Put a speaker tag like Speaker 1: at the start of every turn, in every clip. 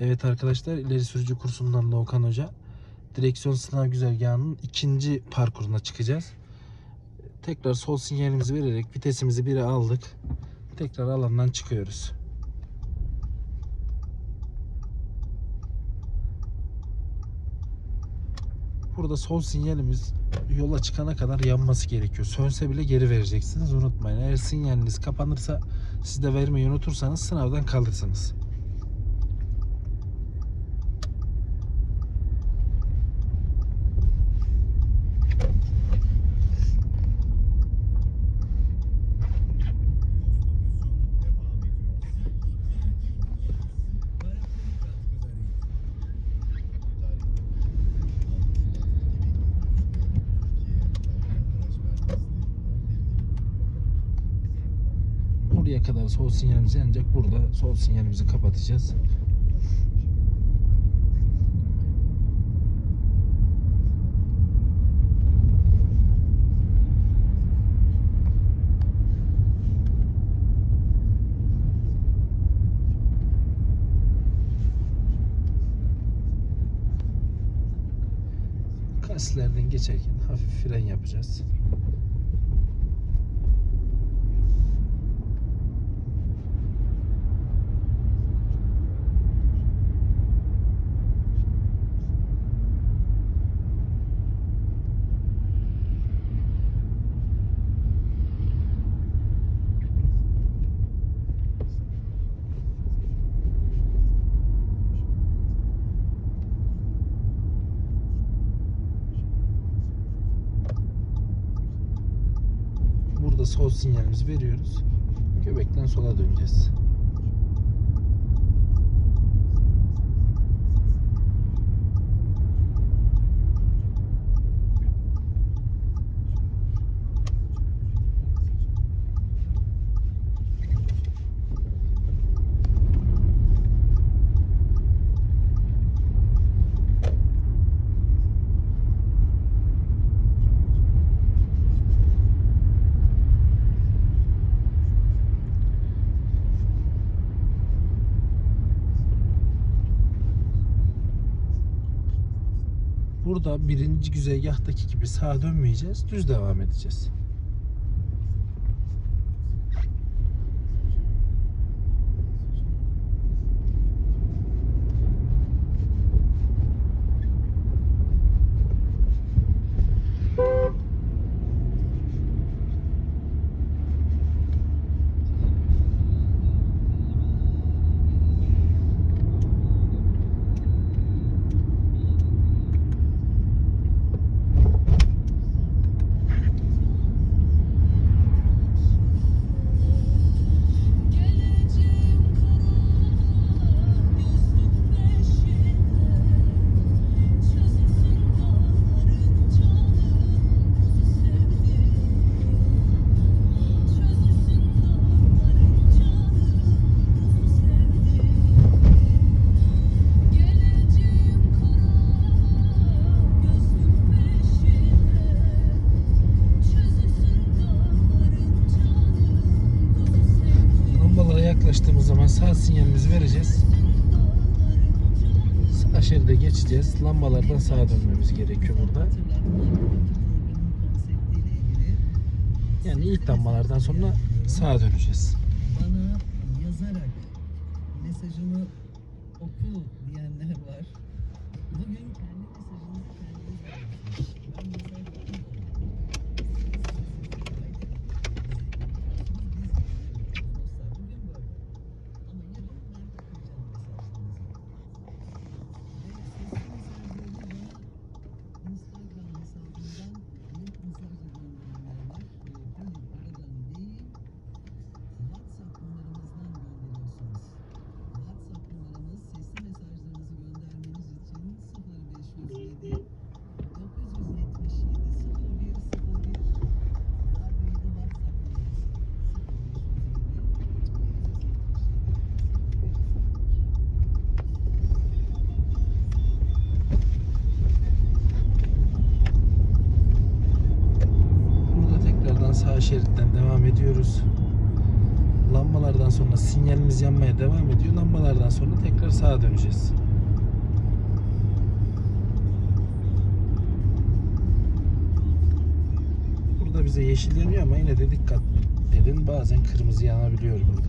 Speaker 1: Evet arkadaşlar ileri sürücü kursundan Doğukan Hoca. Direksiyon sınav güzergahının ikinci parkuruna çıkacağız. Tekrar sol sinyalimizi vererek vitesimizi 1'e aldık. Tekrar alandan çıkıyoruz. Burada sol sinyalimiz yola çıkana kadar yanması gerekiyor. Sönse bile geri vereceksiniz unutmayın. Eğer sinyaliniz kapanırsa siz de vermeyi unutursanız sınavdan kalırsınız. Sol sinyalimiz yanacak. Burada sol sinyalimizi kapatacağız. Kaslerden geçerken hafif fren yapacağız. Sol sinyalimizi veriyoruz. Göbekten sola döneceğiz. Burada birinci güzergahtaki gibi sağa dönmeyeceğiz. Düz devam edeceğiz. Zaman sağ sinyalimizi vereceğiz. Sağ şeride geçeceğiz. Lambalardan sağa dönmemiz gerekiyor burada. Yani ilk lambalardan sonra sağa döneceğiz. Ediyoruz. Lamba lambalardan sonra sinyalimiz yanmaya devam ediyor. Lambalardan sonra tekrar sağa döneceğiz. Burada bize yeşil yanıyor ama yine de dikkat edin. Bazen kırmızı yanabiliyor burada.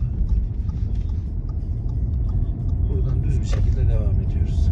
Speaker 1: Buradan düz bir şekilde devam ediyoruz.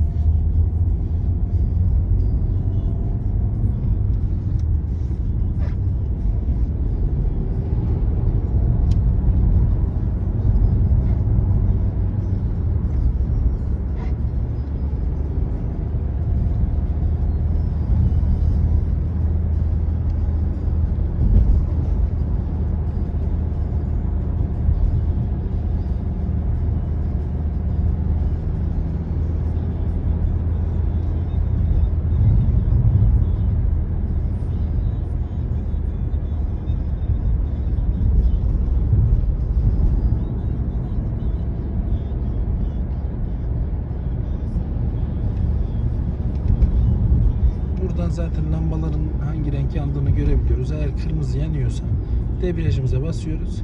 Speaker 1: Yandığını görebiliyoruz. Eğer kırmızı yanıyorsa debriyajımıza basıyoruz.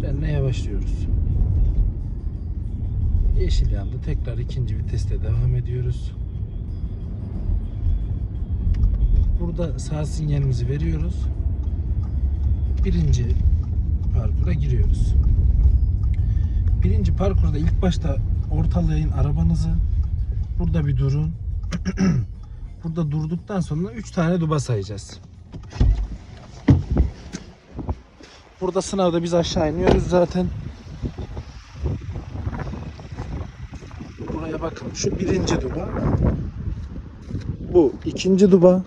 Speaker 1: Frenle yavaşlıyoruz. Yeşil yandı. Tekrar ikinci viteste devam ediyoruz. Burada sağ sinyalimizi veriyoruz. Birinci parkura giriyoruz. Birinci parkurda ilk başta ortalayın arabanızı. Burada bir durun. Burada durduktan sonra 3 tane duba sayacağız. Burada sınavda biz aşağı iniyoruz zaten. Buraya bakın. Şu birinci duba. Bu ikinci duba.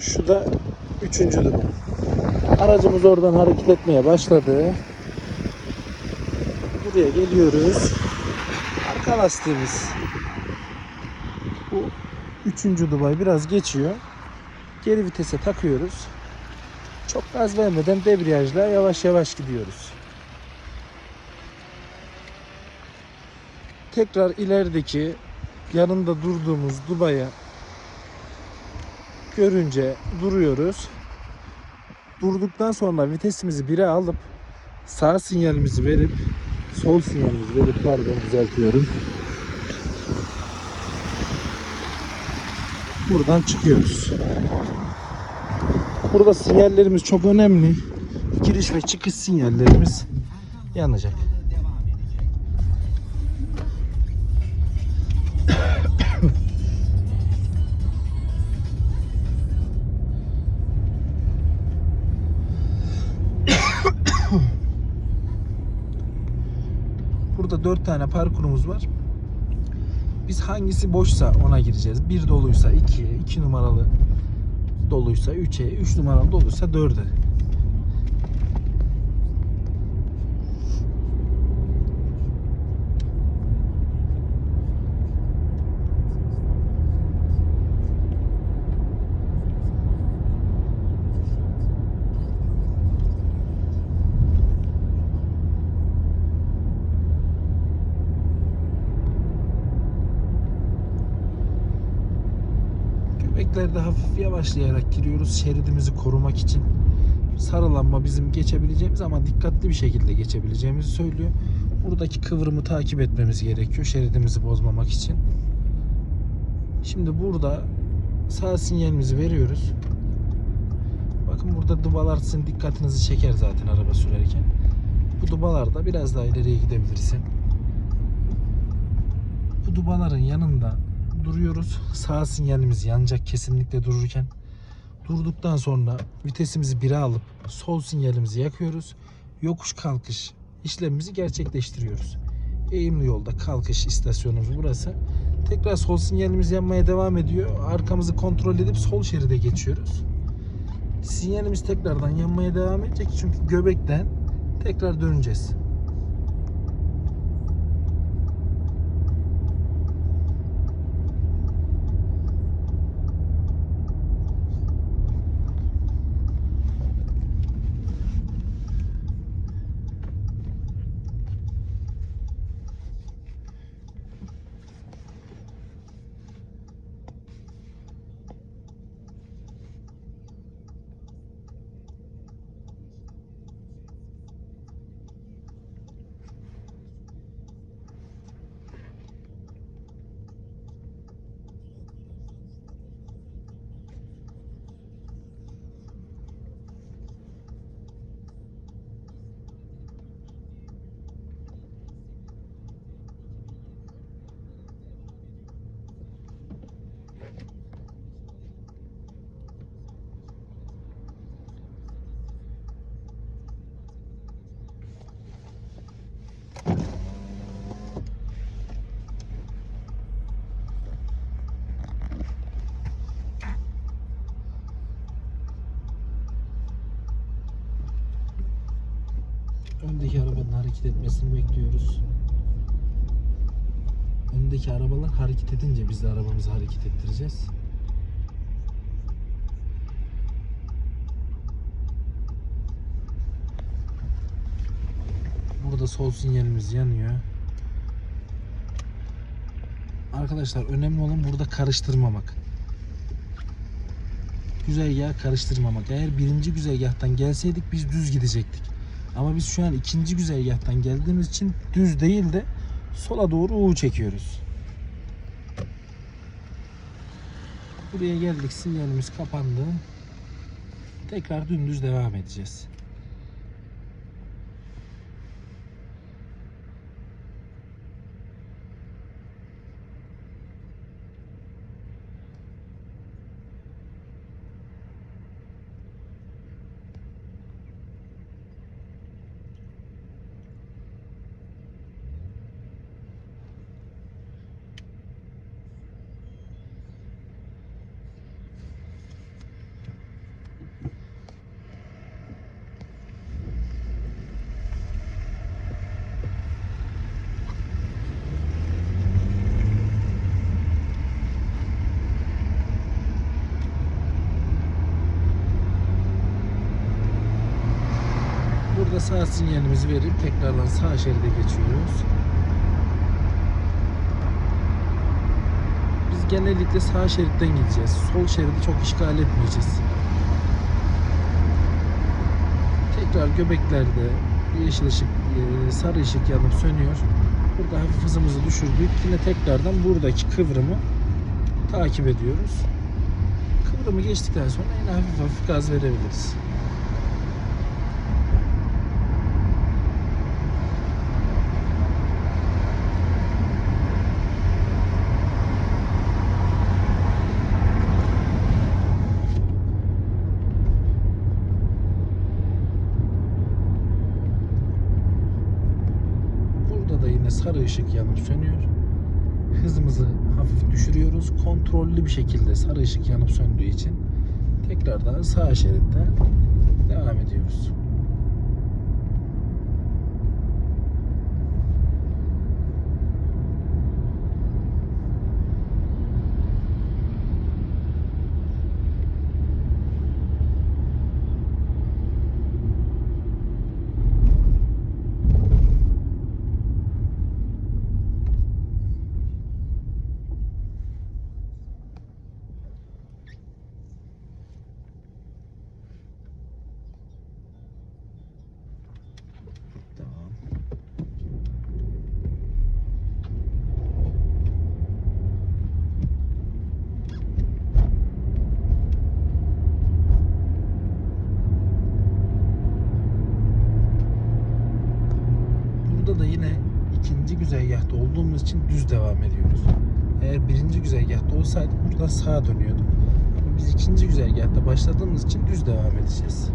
Speaker 1: Şu da üçüncü duba. Aracımız oradan hareket etmeye başladı. Buraya geliyoruz. Lastiğimiz. Bu üçüncü Dubai biraz geçiyor. Geri vitese takıyoruz. Çok gaz vermeden debriyajla yavaş yavaş gidiyoruz. Tekrar ilerideki yanında durduğumuz Dubai'ye görünce duruyoruz. Durduktan sonra vitesimizi 1'e alıp sağ sinyalimizi verip sol sinyalimizi verip pardon düzeltiyorum. Buradan çıkıyoruz. Burada sinyallerimiz çok önemli. Giriş ve çıkış sinyallerimiz yanacak. 4 tane parkurumuz var. Biz hangisi boşsa ona gireceğiz. Bir doluysa 2'ye, 2 numaralı doluysa 3'e, 3 numaralı doluysa 4'e. Göbeklerde hafif yavaşlayarak giriyoruz şeridimizi korumak için. Sarılanma bizim geçebileceğimiz ama dikkatli bir şekilde geçebileceğimizi söylüyor. Buradaki kıvrımı takip etmemiz gerekiyor şeridimizi bozmamak için. Şimdi burada sağ sinyalimizi veriyoruz. Bakın burada dubalar sizin dikkatinizi çeker zaten araba sürerken. Bu dubalarda biraz daha ileriye gidebilirsin. Bu dubaların yanında duruyoruz. Sağ sinyalimiz yanacak kesinlikle dururken. Durduktan sonra vitesimizi 1'e alıp sol sinyalimizi yakıyoruz. Yokuş kalkış işlemimizi gerçekleştiriyoruz. Eğimli yolda kalkış istasyonumuz burası. Tekrar sol sinyalimiz yanmaya devam ediyor. Arkamızı kontrol edip sol şeride geçiyoruz. Sinyalimiz tekrardan yanmaya devam edecek çünkü göbekten tekrar döneceğiz. Öndeki arabanın hareket etmesini bekliyoruz. Öndeki arabalar hareket edince biz de arabamızı hareket ettireceğiz. Burada sol sinyalimiz yanıyor. Arkadaşlar önemli olan burada karıştırmamak. Güzergahı karıştırmamak. Eğer birinci güzergahtan gelseydik biz düz gidecektik. Ama biz şu an ikinci güzergahtan geldiğimiz için düz değil de sola doğru U çekiyoruz. Buraya geldik sinyalimiz kapandı. Tekrar dümdüz devam edeceğiz. Burada sağ sinyalimizi verip tekrardan sağ şeride geçiyoruz. Biz genellikle sağ şeritten gideceğiz. Sol şeridi çok işgal etmeyeceğiz. Tekrar göbeklerde yeşil ışık, e, sarı ışık yanıp sönüyor. Burada hafif hızımızı düşürdük. Yine tekrardan buradaki kıvrımı takip ediyoruz. Kıvrımı geçtikten sonra yine hafif hafif gaz verebiliriz. Burada da yine sarı ışık yanıp sönüyor. Hızımızı hafif düşürüyoruz. Kontrollü bir şekilde sarı ışık yanıp söndüğü için tekrardan sağ şeritte devam ediyoruz. Tamam. Burada da yine ikinci güzergahta olduğumuz için düz devam ediyoruz. Eğer birinci güzergahta olsaydık buradan sağa dönüyorduk. Ama biz ikinci güzergahta başladığımız için düz devam edeceğiz.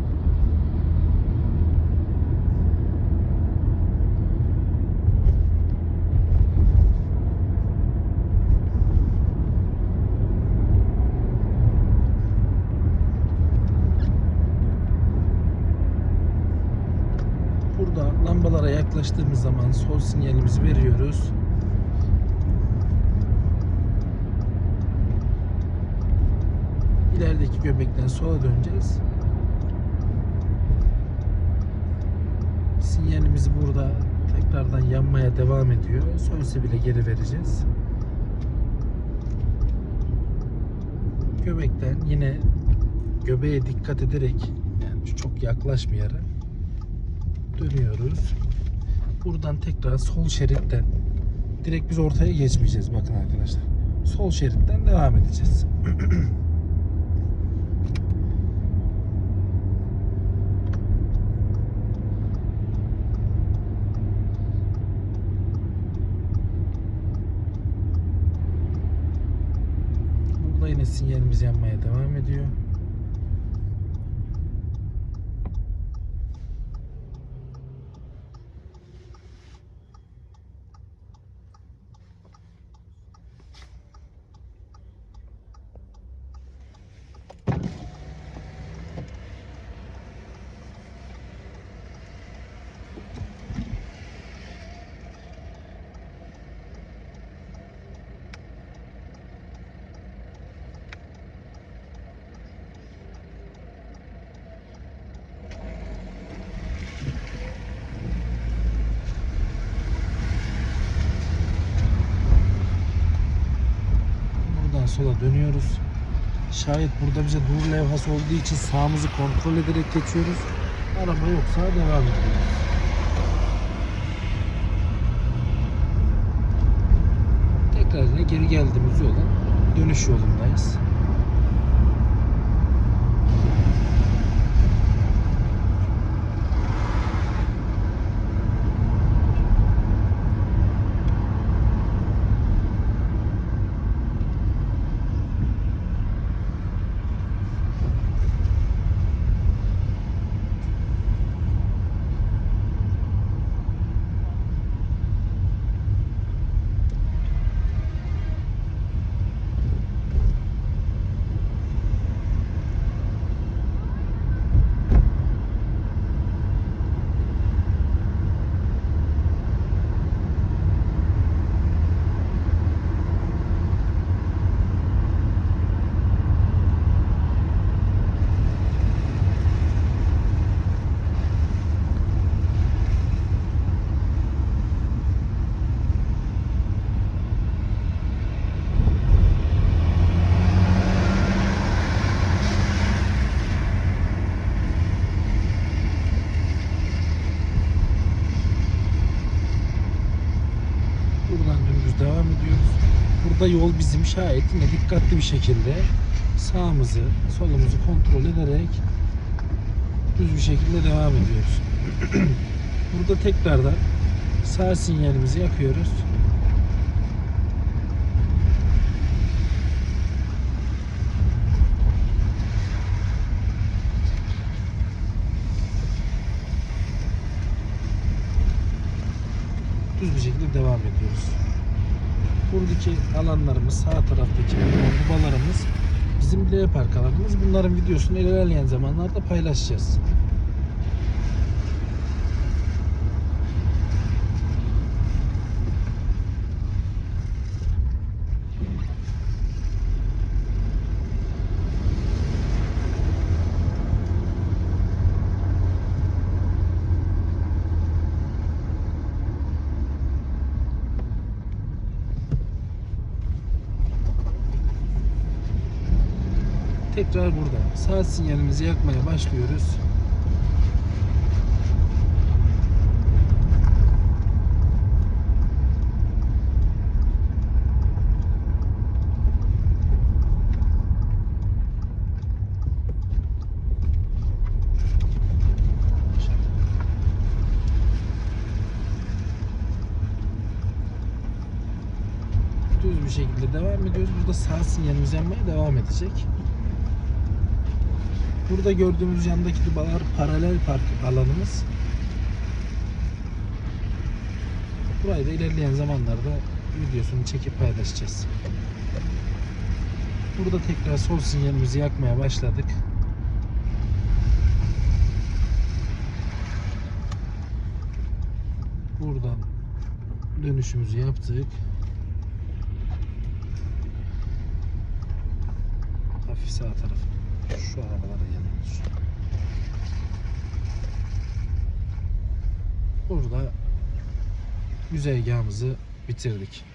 Speaker 1: Burada lambalara yaklaştığımız zaman sol sinyalimizi veriyoruz. İlerideki göbekten sola döneceğiz. Sinyalimiz burada tekrardan yanmaya devam ediyor. Sönse bile geri vereceğiz. Göbekten yine göbeğe dikkat ederek yani çok yaklaşmayarak dönüyoruz. Buradan tekrar sol şeritten direkt biz ortaya geçmeyeceğiz bakın arkadaşlar. Sol şeritten devam edeceğiz. Burada yine sinyalimiz yanmaya devam ediyor. Sola dönüyoruz. Şayet burada bize dur levhası olduğu için sağımızı kontrol ederek geçiyoruz. Araba yoksa devam ediyoruz. Tekrar yine geri geldiğimiz yolun dönüş yolundayız. Buradan dümdüz devam ediyoruz. Burada yol bizim şayet yine dikkatli bir şekilde sağımızı, solumuzu kontrol ederek düz bir şekilde devam ediyoruz. Burada tekrardan sağ sinyalimizi yakıyoruz. düz bir şekilde devam ediyoruz. Buradaki alanlarımız, sağ taraftaki dubalarımız bizim L park alanımız. Bunların videosunu ilerleyen zamanlarda paylaşacağız. Tekrar burada. Sağ sinyalimizi yakmaya başlıyoruz. düz bir şekilde devam ediyoruz. Burada sağ sinyalimiz yanmaya devam edecek. Burada gördüğümüz yandaki dubalar paralel park alanımız. Burayı da ilerleyen zamanlarda videosunu çekip paylaşacağız. Burada tekrar sol sinyalimizi yakmaya başladık. Buradan dönüşümüzü yaptık. Hafif sağ tarafı. Şu arabalara yanıyoruz. Burada güzergahımızı bitirdik.